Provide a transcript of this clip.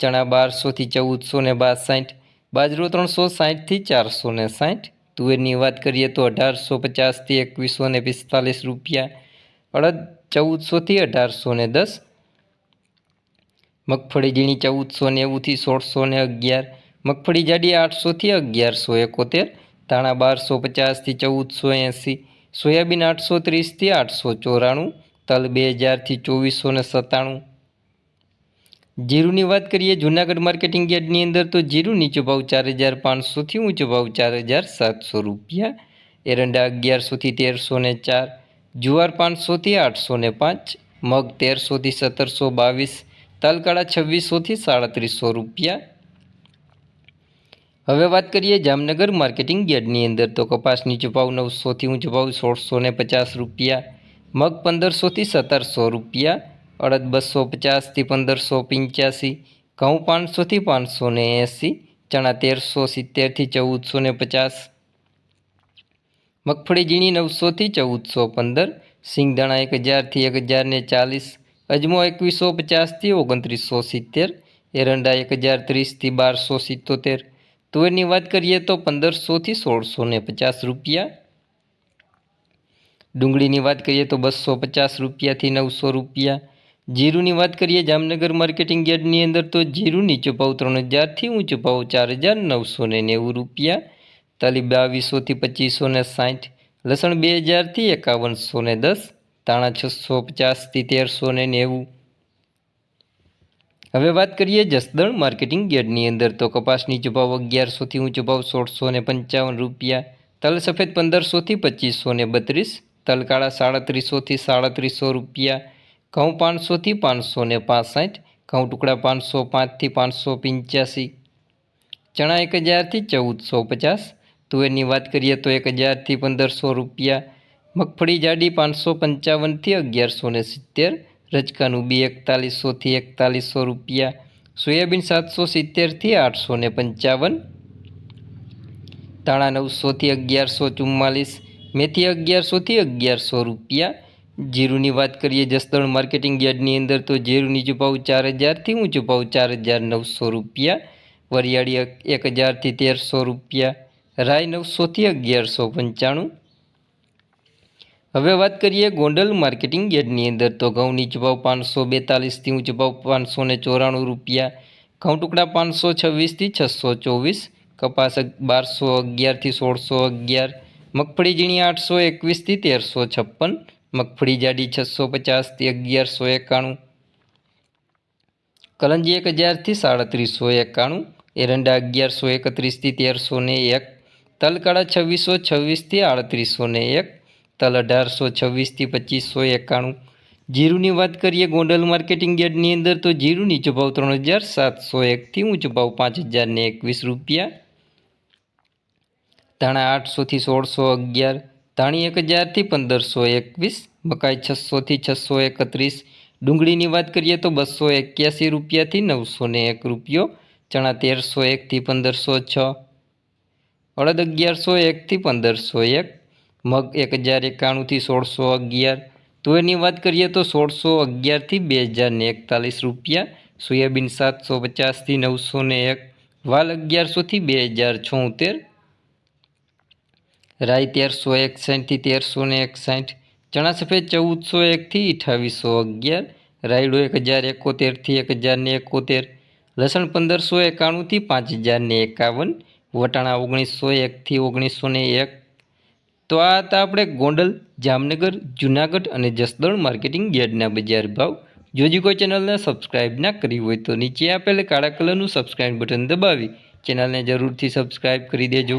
ચણા બારસોથી ચૌદસો ને બાસાઠ, બાજરો ત્રણસો સાઠથી ચારસો ને સાઠ, તુવેરની વાત કરીએ તો અઢારસો પચાસથી એકવીસો ને પિસ્તાલીસ રૂપિયા, અડદ ચૌદસોથી અઢારસો ને દસ, મગફળી ઝીણી ચૌદસો નેવુંથી સોળસો ને અગિયાર, મગફળી જાડી આઠસોથી અગિયારસો એકોતેર, ધાણા બારસો પચાસથી ચૌદસો એંસી, સોયાબીન આઠસો ત્રીસથી આઠસો ચોરાણું, તલ બે હજારથી ચોવીસો ને સત્તાણું જીરુની વાત કરીએ, જૂનાગઢ માર્કેટિંગ યાર્ડની અંદર તો જીરું નીચો ભાવ ચાર હજાર પાંચસોથી ઊંચો ભાવ ચાર હજાર સાતસો રૂપિયા. એરંડા અગિયારસોથી તેરસો ને ચાર, જુવાર પાંચસોથી આઠસો ને પાંચ, મગ તેરસોથી સત્તરસો બાવીસ, તલકાળા છવ્વીસોથી સાડત્રીસો રૂપિયા. હવે વાત કરીએ જામનગર માર્કેટિંગ યાર્ડની અંદર તો કપાસ નીચો ભાવ નવસોથી ઊંચો ભાવ સોળસો ને પચાસ રૂપિયા, મગ પંદરસોથી સત્તરસો રૂપિયા અડદ બસો પચાસથી પંદરસો પંચ્યાસી, ઘઉં પાંચસોથી પાંચસો ને એંસી, ચણા તેરસો સિત્તેરથી ચૌદસો ને પચાસ, મગફળી ઝીણી નવસોથી ચૌદસો પંદર, સિંગદાણા એક હજારથી એક હજારને ચાલીસ, અજમો એકવીસો પચાસથી ઓગણત્રીસો સિત્તેર, એરંડા એક હજાર ત્રીસથી બારસો સિત્તોતેર. તુવેરની વાત કરીએ તો પંદરસોથી સોળસો ને પચાસ રૂપિયા. ડુંગળીની વાત કરીએ તો બસો પચાસ રૂપિયાથી નવસો રૂપિયા. જીરુની વાત કરીએ જામનગર માર્કેટિંગ યાર્ડની અંદર તો જીરું નીચો ભાવ ત્રણ હજારથી ઊંચો ભાવ ચાર હજાર નવસો ને નેવું રૂપિયા તલી બાવીસોથી પચીસો ને સાઠ, લસણ બે હજારથી એકાવનસો ને દસ તાણા છસો પચાસથી તેરસો ને નેવું હવે વાત કરીએ જસદણ માર્કેટિંગ યાર્ડની અંદર તો કપાસ નીચો ભાવ અગિયારસોથી ઊંચો ભાવ સોળસો ને પંચાવન રૂપિયા, તલ સફેદ પંદરસોથી પચીસો ને બત્રીસ તલકાળા સાડત્રીસોથી સાડત્રીસો રૂપિયા ઘઉં પાંચસોથી પાંચસો ને પાસઠ, ઘઉં ટુકડા પાંચસો પાંચથી પાંચસો પંચ્યાસી. ચણા એક હજારથી ચૌદસો પચાસ. તુવેરની વાત કરીએ તો એક હજારથી પંદરસો રૂપિયા. મગફળી જાડી પાંચસો પંચાવનથી અગિયારસો ને સિત્તેર. રચકાનું બી એકતાલીસોથી એકતાલીસો રૂપિયા. સોયાબીન સાતસો સિત્તેરથી આઠસો ને પંચાવન. ધાણા નવસોથી અગિયારસો ચુમ્માલીસ. મેથી અગિયારસોથી અગિયારસો રૂપિયા. જીરુની વાત કરીએ જસદણ માર્કેટિંગ યાર્ડની અંદર, તો જીરું નીચો ભાવ ચાર હજારથી ઊંચો ભાવ ચાર હજાર નવસો રૂપિયા, વરિયાળી એક હજારથી તેરસો રૂપિયા, રાય નવસોથી અગિયારસો પંચાણું. હવે વાત કરીએ ગોંડલ માર્કેટિંગ યાર્ડની અંદર, તો ઘઉં નીચો ભાવ પાંચસો બેતાલીસથી ઊંચો ભાવ પાંચસો ને ચોરાણું રૂપિયા, ઘઉં ટુકડા પાંચસો છવ્વીસથી છસો ચોવીસ કપાસ બારસો અગિયારથી સોળસો અગિયાર, મગફળી ઝીણી આઠસો એકવીસથી તેરસો છપ્પન મગફળી જાડી છસો પચાસથી અગિયારસો એકાણું. કલંજી એક હજારથી સાડત્રીસો એકાણું. એરંડા અગિયારસો એકત્રીસથી તેરસો ને એક. તલકાળા છવ્વીસો છવ્વીસથી આડત્રીસો ને એક. તલ અઢારસો છવ્વીસથી પચીસો એકાણું. જીરુની વાત કરીએ ગોંડલ માર્કેટિંગ યાર્ડની અંદર તો જીરું નીચો ભાવ ત્રણ હજાર સાતસો એકથી ઊંચો ભાવ પાંચ હજારને એકવીસ રૂપિયા. ધાણા આઠસોથી સોળસો અગિયાર. ધાણી એક હજારથી પંદરસો એકવીસ મકાઈ છસોથી છસો એકત્રીસ. ડુંગળીની વાત કરીએ તો બસો એક્યાસી રૂપિયાથી નવસો ને એક રૂપિયો, ચણા તેરસો એકથી પંદરસો છ. અડદ અગિયારસો એકથી પંદરસો એક, મગ એક હજાર એકાણુંથી સોળસો અગિયાર. તુવેરની વાત કરીએ તો સોળસો અગિયારથી બે હજાર ને એકતાલીસ રૂપિયા, સોયાબીન સાતસો પચાસથી નવસો ને એક, વાલ અગિયારસોથી બે હજાર છોતેર રાઈ તેરસો એકસાઠથી તેરસો ને એકસાઠ ચણા સફેદ ચૌદસો એકથી અઠાવીસો અગિયાર, રાયડો એક હજાર એકોતેરથી એક હજાર ને એકોતેર, લસણ પંદરસો એકાણુંથી પાંચ હજાર ને એકાવન, વટાણા ઓગણીસો એકથી ઓગણીસો ને એક. તો આ હતા આપણે ગોંડલ, જામનગર, જુનાગઢ અને જસદણ માર્કેટિંગ યાર્ડના બજાર ભાવ. જો કોઈ ચેનલને સબસ્ક્રાઇબ ના કરી હોય તો નીચે આપેલ કાળા કલરનું સબસ્ક્રાઇબ બટન દબાવી, ચેનલને જરૂરથી સબસ્ક્રાઇબ કરી દેજો.